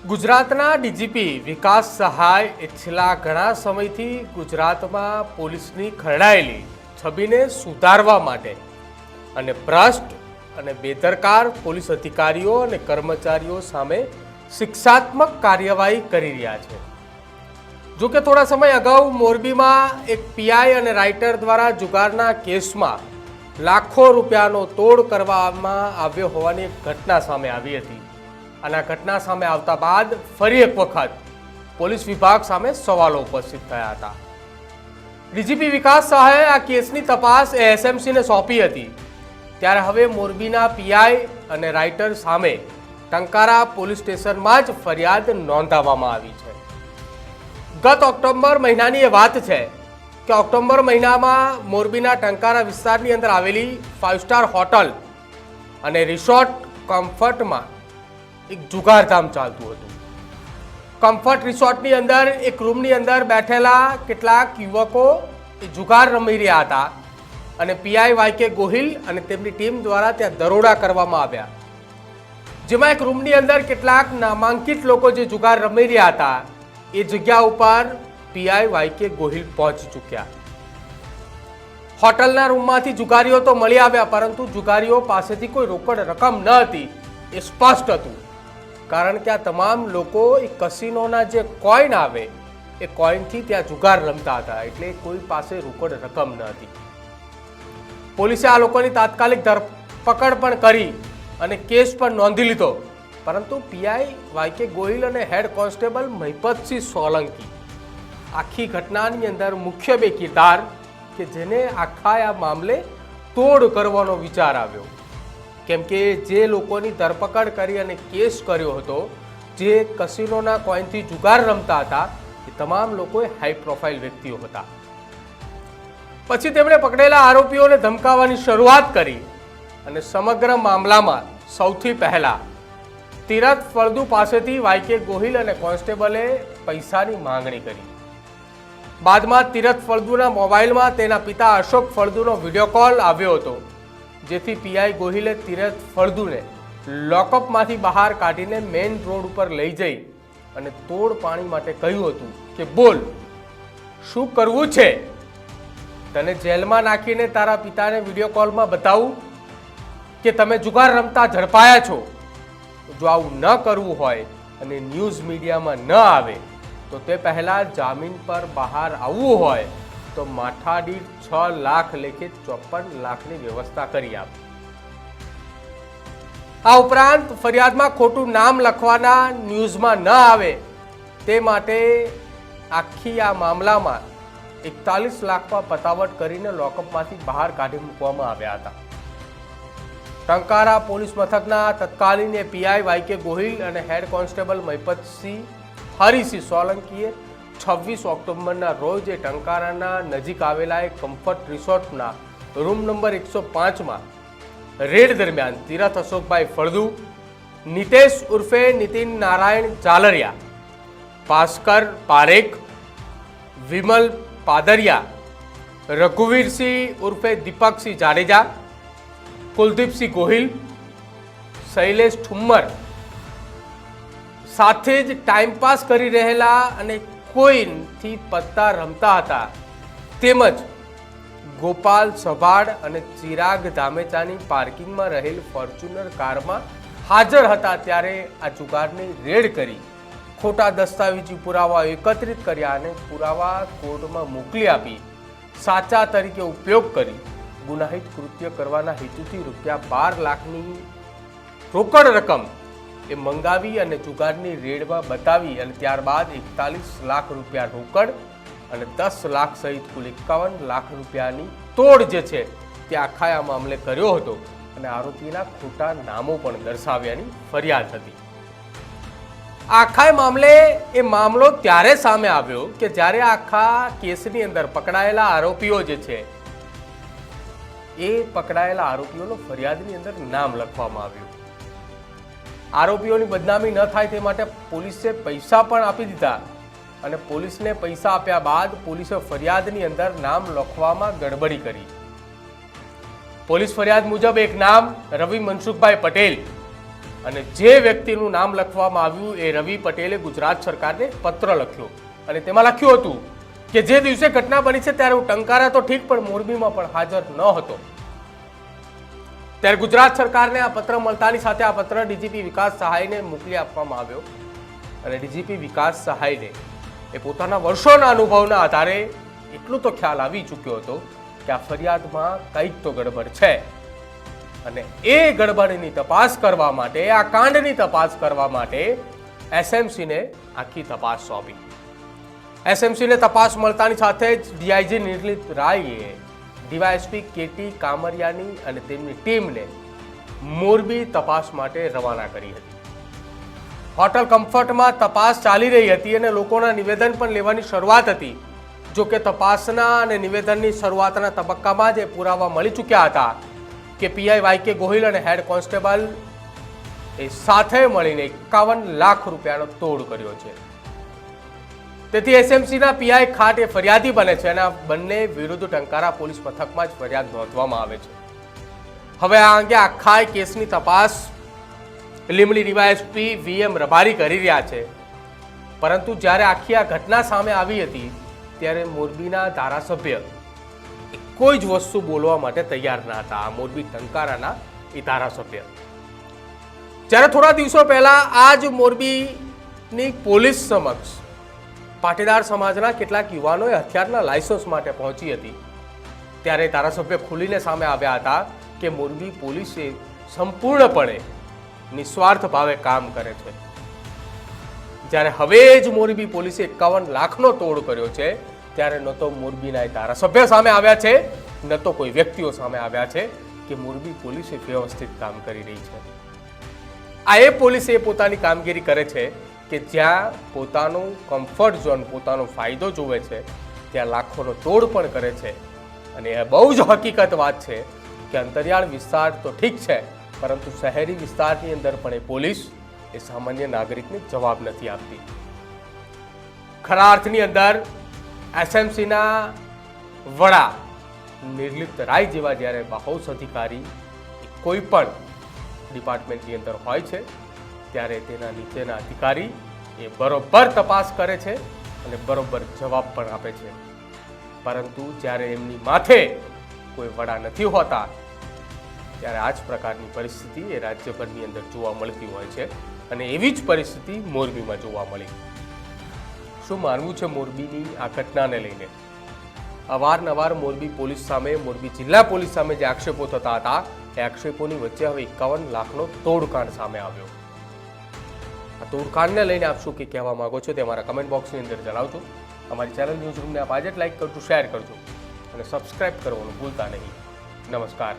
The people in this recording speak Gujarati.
ગુજરાતના ડીજીપી વિકાસ સહાય છેલ્લા ઘણા સમયથી ગુજરાતમાં પોલીસની ખરડાયેલી છબીને સુધારવા માટે અને ભ્રષ્ટ અને બેદરકાર પોલીસ અધિકારીઓ અને કર્મચારીઓ સામે શિક્ષાત્મક કાર્યવાહી કરી રહ્યા છે. જો કે થોડા સમય અગાઉ મોરબીમાં એક પીઆઈ અને રાઇટર દ્વારા જુગારના કેસમાં લાખો રૂપિયાનો તોડ કરવામાં આવ્યો હોવાની એક ઘટના સામે આવી હતી. અને ઘટના સામે આવતા બાદ ફરી એક વખત પોલીસ વિભાગ સામે સવાલો ઉપસ્થિત થયા હતા. ડીજીપી વિકાસ સહાયે આ કેસની તપાસ એસએમસીને સોંપી હતી. ત્યારે હવે મોરબીના પીઆઈ અને રાઇટર સામે ટંકારા પોલીસ સ્ટેશનમાં જ ફરિયાદ નોંધાવવામાં આવી છે. ગત ઓક્ટોબર મહિનાની એ વાત છે કે ઓક્ટોબર મહિનામાં મોરબીના ટંકારા વિસ્તારની અંદર આવેલી ફાઇવ સ્ટાર હોટલ અને રિસોર્ટ કમ્ફર્ટમાં એક જુગારધામ ચાલતું હતું. કમ્ફર્ટ રિસોર્ટની અંદર, એક રૂમની અંદર બેઠેલા કેટલાક યુવકો એ જુગાર રમી રહ્યા હતા અને પીઆઈ વાય કે ગોહિલ અને તેમની ટીમ દ્વારા ત્યાં દરોડા કરવામાં આવ્યા. જેમાં એક રૂમની અંદર કેટલાક નામાંકિત લોકો જે જુગાર રમી રહ્યા હતા, એ જગ્યા ઉપર પીઆઈ વાય કે ગોહિલ પહોંચી ચૂક્યા. હોટલના રૂમમાંથી જુગારીઓ તો મળી આવ્યા, પરંતુ જુગારીઓ પાસેથી કોઈ રોકડ રકમ ન હતી, એ સ્પષ્ટ હતું. કારણ કે આ તમામ લોકો એ કસિનોના જે કોઈન આવે, એ કોઈનથી ત્યાં જુગાર રમતા હતા, એટલે કોઈ પાસે રોકડ રકમ ન હતી. પોલીસે આ લોકોની તાત્કાલિક ધરપકડ પણ કરી અને કેસ પણ નોંધી લીધો. પરંતુ પીઆઈ વાય કે ગોહિલ અને હેડ કોન્સ્ટેબલ મહિપતસિંહ સોલંકી આખી ઘટનાની અંદર મુખ્ય બે કિરદાર કે જેને આખા આ મામલે તોડ કરવાનો વિચાર આવ્યો. કેમ કે જે લોકોની ધરપકડ કરી અને કેસ કર્યો હતો, જે કસિનોના કોઈનથી જુગાર રમતા હતા, એ તમામ લોકો હાઈ પ્રોફાઇલ વ્યક્તિઓ હતા. પછી તેમણે પકડેલા આરોપીઓને ધમકાવવાની શરૂઆત કરી અને સમગ્ર મામલામાં સૌથી પહેલાં તિરથ ફળદુ પાસેથી વાયકે ગોહિલ અને કોન્સ્ટેબલે પૈસાની માંગણી કરી. બાદમાં તીરથ ફળદુના મોબાઈલમાં તેના પિતા અશોક ફળદુનો વીડિયો કોલ આવ્યો હતો. જેથી પીઆઈ ગોહિલે તીરથ ફળદુને લોકઅપમાંથી બહાર કાઢીને મેઇન રોડ ઉપર લઈ જઈ અને તોડ પાણી માટે કહ્યું હતું કે, બોલ, શું કરવું છે? તને જેલમાં નાખીને તારા પિતાને વીડિયો કોલમાં બતાવું કે તમે જુગાર રમતા ઝડપાયા છો? જો આવું ન કરવું હોય અને ન્યૂઝ મીડિયામાં ન આવે, તો તે પહેલાં જામીન પર બહાર આવવું હોય. તો માથાડી છ લાખ લેખે ચોપન લાખની વ્યવસ્થા કરી આપી. આ ઉપરાંત ફરિયાદમાં ખોટું નામ લખવાના ન્યૂઝમાં ન આવે, તે માટે આખી આ મામલામાં એકતાલીસ લાખમાં પતાવટ કરીને લોકઅપમાંથી બહાર કાઢી મૂકવામાં આવ્યા હતા. ટંકારા પોલીસ મથકના તત્કાલીન પીઆઈ વાય કે ગોહિલ અને હેડ કોન્સ્ટેબલ મહિપતસિંહ હરિસિંહ સોલંકીએ છવ્વીસ ઓક્ટોબરના રોજ એ ટંકારાના નજીક આવેલા એક કમ્ફર્ટ રિસોર્ટના રૂમ નંબર એકસો પાંચમાં રેડ દરમિયાન તીરથ અશોકભાઈ ફળદુ, નિતેશ ઉર્ફે નીતિન નારાયણ ચાલરિયા ભાસ્કર પારેખ, વિમલ પાદરિયા, રઘુવીરસિંહ ઉર્ફે દીપકસિંહ જાડેજા, કુલદીપસિંહ ગોહિલ, શૈલેષ ઠુમ્મર. સાથે જ ટાઈમપાસ કરી રહેલા અને કોઈનથી પત્તા રમતા હતા. તેમજ ગોપાલ સભાડ અને ચિરાગ ધામેચાની પાર્કિંગમાં રહેલ ફોર્ચ્યુનર કારમાં હાજર હતા ત્યારે આ જુગારની રેડ કરી. ખોટા દસ્તાવેજી પુરાવા એકત્રિત કર્યા અને પુરાવા કોર્ટમાં મોકલી આપી. સાચા તરીકે ઉપયોગ કરી. ગુનાહિત કૃત્ય કરવાના હેતુથી રૂપિયા બાર લાખની રોકડ રકમ એ મંગાવી અને જુગારની રેડમાં બતાવી અને ત્યારબાદ એકતાલીસ લાખ રૂપિયા રોકડ અને દસ લાખ સહિત કુલ એકાવન લાખ રૂપિયાની તોડ જે છે તે આખા આ મામલે કર્યો હતો અને આરોપીના ખોટા નામો પણ દર્શાવ્યાની ફરિયાદ હતી. આખા મામલે એ મામલો ત્યારે સામે આવ્યો કે જ્યારે આખા કેસની અંદર પકડાયેલા આરોપીઓ જે છે, એ પકડાયેલા આરોપીઓનો ફરિયાદની અંદર નામ લખવામાં આવ્યું. આરોપીઓની બદનામી ન થાય તે માટે પોલીસે પૈસા પણ આપી દીધા. અને પોલીસને પૈસા આપ્યા બાદ પોલીસે ફરિયાદની અંદર નામ લખવામાં ગડબડી કરી. પોલીસ ફરિયાદ મુજબ એક નામ રવિ મનસુખભાઈ પટેલ. અને જે વ્યક્તિનું નામ લખવામાં આવ્યું એ રવિ પટેલે ગુજરાત સરકારને પત્ર લખ્યો. અને તેમાં લખ્યું હતું કે, જે દિવસે ઘટના બની છે ત્યારે હું ટંકારા તો ઠીક, પણ મોરબીમાં પણ હાજર ન હતો. ત્યારે ગુજરાત સરકારને આ પત્ર મળતાની સાથે આ પત્ર ડીજીપી વિકાસ સહાયને મોકલી આપવામાં આવ્યો. અને ડીજીપી વિકાસ સહાયને એ પોતાના વર્ષોના અનુભવના આધારે એટલું તો ખ્યાલ આવી ચૂક્યો હતો કે આ ફરિયાદમાં કંઈક તો ગડબડ છે. અને એ ગડબડની તપાસ કરવા માટે, આ કાંડની તપાસ કરવા માટે એસએમસીને આખી તપાસ સોંપી. એસએમસીને તપાસ મળતાની સાથે જ ડીઆઈજી નિર્લિત રાયે ડીવાયએસપી કેટી કામરિયાની અને તેમની ટીમને મોરબી તપાસ માટે રવાના કરી હતી. હોટલ કમ્ફર્ટમાં તપાસ ચાલી રહી હતી અને લોકોના નિવેદન પણ લેવાની શરૂઆત હતી. જો કે તપાસના અને નિવેદનની શરૂઆતના તબક્કામાં જ પુરાવા મળી ચૂક્યા હતા કે પીઆઈ વાય કે ગોહિલ અને હેડ કોન્સ્ટેબલ એ સાથે મળીને એકાવન લાખ રૂપિયાનો તોડ કર્યો છે. તેથી એસએમસીના પીઆઈ ખાટ એ ફરિયાદી બને છે અને બંને વિરુદ્ધ ટંકારા પોલીસ મથકમાં જ ફરિયાદ નોંધવામાં આવે છે. હવે આ અંગે આખા કેસની તપાસ લીમડી ડીવાયએસપી વીએમ રબારી કરી રહ્યા છે. પરંતુ જ્યારે આખી આ ઘટના સામે આવી હતી, ત્યારે મોરબીના ધારાસભ્ય કોઈ જ વસ્તુ બોલવા માટે તૈયાર ના હતા. આ મોરબી ટંકારાના એ ધારાસભ્ય. જ્યારે થોડા દિવસો પહેલા આ જ મોરબીની પોલીસ સમક્ષ પાટીદાર સમાજના કેટલાક યુવાનોએ હથિયારના લાયસન્સ માટે પહોંચી હતી. ત્યારે ધારાસભ્ય ખુલીને સામે આવ્યા હતા કે મોરબી પોલીસે સંપૂર્ણપણે નિસ્વાર્થ ભાવે કામ કરે છે. જ્યારે હવે જ મોરબી પોલીસે એકાવન લાખનો તોડ કર્યો છે, ત્યારે ન તો મોરબીના એ ધારાસભ્ય સામે આવ્યા છે, ન તો કોઈ વ્યક્તિઓ સામે આવ્યા છે કે મોરબી પોલીસે વ્યવસ્થિત કામ કરી રહી છે. આ એ પોલીસે પોતાની કામગીરી કરે છે કે જ્યાં પોતાનું કમ્ફર્ટ ઝોન પોતાનો ફાયદો જોવે છે, ત્યાં લાખોનો તોડ પણ કરે છે. અને એ બહુ જ હકીકત વાત છે કે અંતરિયાળ વિસ્તાર તો ઠીક છે, પરંતુ શહેરી વિસ્તારની અંદર પણ એ પોલીસ એ સામાન્ય નાગરિકને જવાબ નથી આપતી. ખરા અર્થની અંદર એસએમસીના વડા નિર્લિપ્ત રાય જેવા જ્યારે બાહોશ અધિકારી કોઈ પણ ડિપાર્ટમેન્ટની અંદર હોય છે ત્યારે તેના નીચેના અધિકારી એ બરોબર તપાસ કરે છે અને બરોબર જવાબ પણ આપે છે. પરંતુ જ્યારે એમની માથે કોઈ વડા નથી હોતા, ત્યારે આ જ પ્રકારની પરિસ્થિતિ એ રાજ્યભરની અંદર જોવા મળતી હોય છે અને એવી જ પરિસ્થિતિ મોરબીમાં જોવા મળી. શું માનવું છે મોરબીની આ ઘટનાને લઈને? અવારનવાર મોરબી પોલીસ સામે, મોરબી જિલ્લા પોલીસ સામે જે આક્ષેપો થતા હતા, એ આક્ષેપોની વચ્ચે હવે એકાવન લાખનો તોડકાંડ સામે આવ્યો. આ તોડકાંડને લઈને આપ શું કે કહેવા માંગો છો તે અમારા કમેન્ટ બોક્સની અંદર જણાવજો. અમારી ચેનલ ન્યૂઝ રૂમને આપ આજે જ લાઈક કરજો શેર કરજો અને સબસ્ક્રાઇબ કરવાનું ભૂલતા નહીં. નમસ્કાર.